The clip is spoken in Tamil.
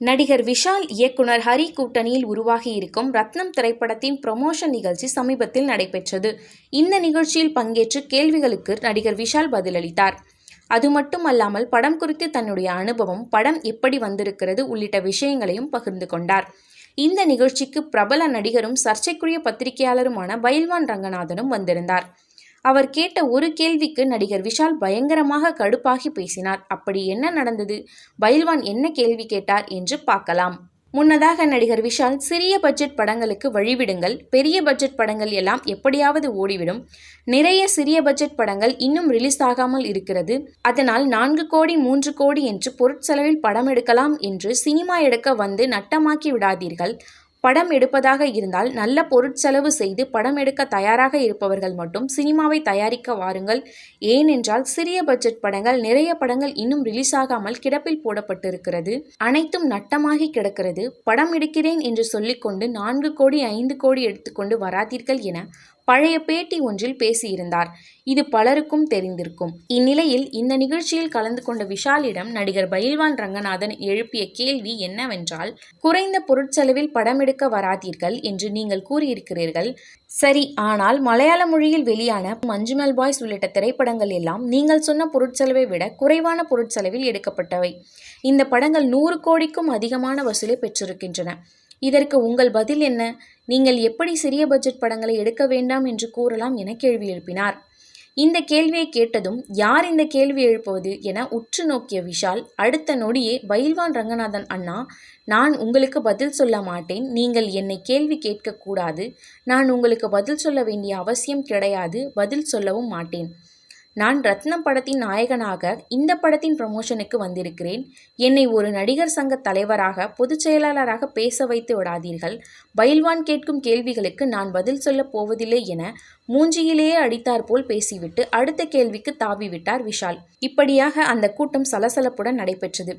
நடிகர் விஷால் இயக்குனர் ஹரி கூட்டணியில் உருவாகி இருக்கும் ரத்னம் திரைப்படத்தின் ப்ரமோஷன் நிகழ்ச்சி சமீபத்தில் நடைபெற்றது. இந்த நிகழ்ச்சியில் பங்கேற்று கேள்விகளுக்கு நடிகர் விஷால் பதிலளித்தார். அது மட்டுமல்லாமல் படம் குறித்து தன்னுடைய அனுபவம் படம் எப்படி வந்திருக்கிறது உள்ளிட்ட விஷயங்களையும் பகிர்ந்து கொண்டார். இந்த நிகழ்ச்சிக்கு பிரபல நடிகரும் சர்ச்சைக்குரிய பத்திரிகையாளருமான பயில்வான் ரங்கநாதனும் வந்திருந்தார். அவர் கேட்ட ஒரு கேள்விக்கு நடிகர் விஷால் பயங்கரமாக கடுப்பாகி பேசினார். அப்படி என்ன நடந்தது? பயில்வான் என்ன கேள்வி கேட்டார் என்று பார்க்கலாம். முன்னதாக நடிகர் விஷால் சிறிய பட்ஜெட் படங்களுக்கு வழிவிடுங்கள் பெரிய பட்ஜெட் படங்கள் எல்லாம் எப்படியாவது ஓடிவிடும். நிறைய சிறிய பட்ஜெட் படங்கள் இன்னும் ரிலீஸ் ஆகாமல் இருக்கிறது. அதனால் நான்கு கோடி மூன்று கோடி என்று பொருட்செலவில் படம் எடுக்கலாம் என்று சினிமா எடுக்க வந்து நட்டமாக்கி விடாதீர்கள். படம் எடுப்பதாக இருந்தால் நல்ல பொருட்செலவு செய்து படம் எடுக்க தயாராக இருப்பவர்கள் மட்டும் சினிமாவை தயாரிக்க வாருங்கள். ஏனென்றால் சிறிய பட்ஜெட் படங்கள் நிறைய படங்கள் இன்னும் ரிலீஸ் ஆகாமல் கிடப்பில் போடப்பட்டிருக்கிறது. அனைத்தும் நட்டமாகி கிடக்கிறது. படம் எடுக்கிறேன் என்று சொல்லிக்கொண்டு நான்கு கோடி ஐந்து கோடி எடுத்துக்கொண்டு வராதீர்கள் என பழைய பேட்டி ஒன்றில் பேசியிருந்தார். இது பலருக்கும் தெரிந்திருக்கும். இந்நிலையில் இந்த நிகழ்ச்சியில் கலந்து கொண்ட விஷாலிடம் நடிகர் பயில்வான் ரங்கநாதன் எழுப்பிய கேள்வி என்னவென்றால் குறைந்த பொருட்செலவில் படம் எடுக்க வராதீர்கள் என்று நீங்கள் கூறியிருக்கிறீர்கள். சரி ஆனால் மலையாள மொழியில் வெளியான மஞ்சுமல் பாய்ஸ் உள்ளிட்ட திரைப்படங்கள் எல்லாம் நீங்கள் சொன்ன பொருட்செலவை விட குறைவான பொருட்செலவில் எடுக்கப்பட்டவை. இந்த படங்கள் நூறு கோடிக்கும் அதிகமான வசூலை பெற்றிருக்கின்றன. இதற்கு உங்கள் பதில் என்ன? நீங்கள் எப்படி சிறிய பட்ஜெட் படங்களை எடுக்க வேண்டாம் என்று கூறலாம் என கேள்வி எழுப்பினார். இந்த கேள்வியை கேட்டதும் யார் இந்த கேள்வி எழுப்புவது என உற்று நோக்கிய விஷால் அடுத்த நொடியே பயில்வான் ரங்கநாதன் அண்ணா நான் உங்களுக்கு பதில் சொல்ல மாட்டேன் நீங்கள் என்னை கேள்வி கேட்கக்கூடாது நான் உங்களுக்கு பதில் சொல்ல வேண்டிய அவசியம் கிடையாது பதில் சொல்லவும் மாட்டேன். நான் ரத்னம் படத்தின் நாயகனாக இந்த படத்தின் ப்ரமோஷனுக்கு வந்திருக்கிறேன். என்னை ஒரு நடிகர் சங்க தலைவராக பொதுச் செயலாளராக பேச வைத்து விடாதீர்கள். பயில்வான் கேட்கும் கேள்விகளுக்கு நான் பதில் சொல்லப் போவதில்லை என மூஞ்சியிலேயே அடித்தாற்போல் பேசிவிட்டு அடுத்த கேள்விக்கு தாவிவிட்டார் விஷால். இப்படியாக அந்த கூட்டம் சலசலப்புடன் நடைபெற்றது.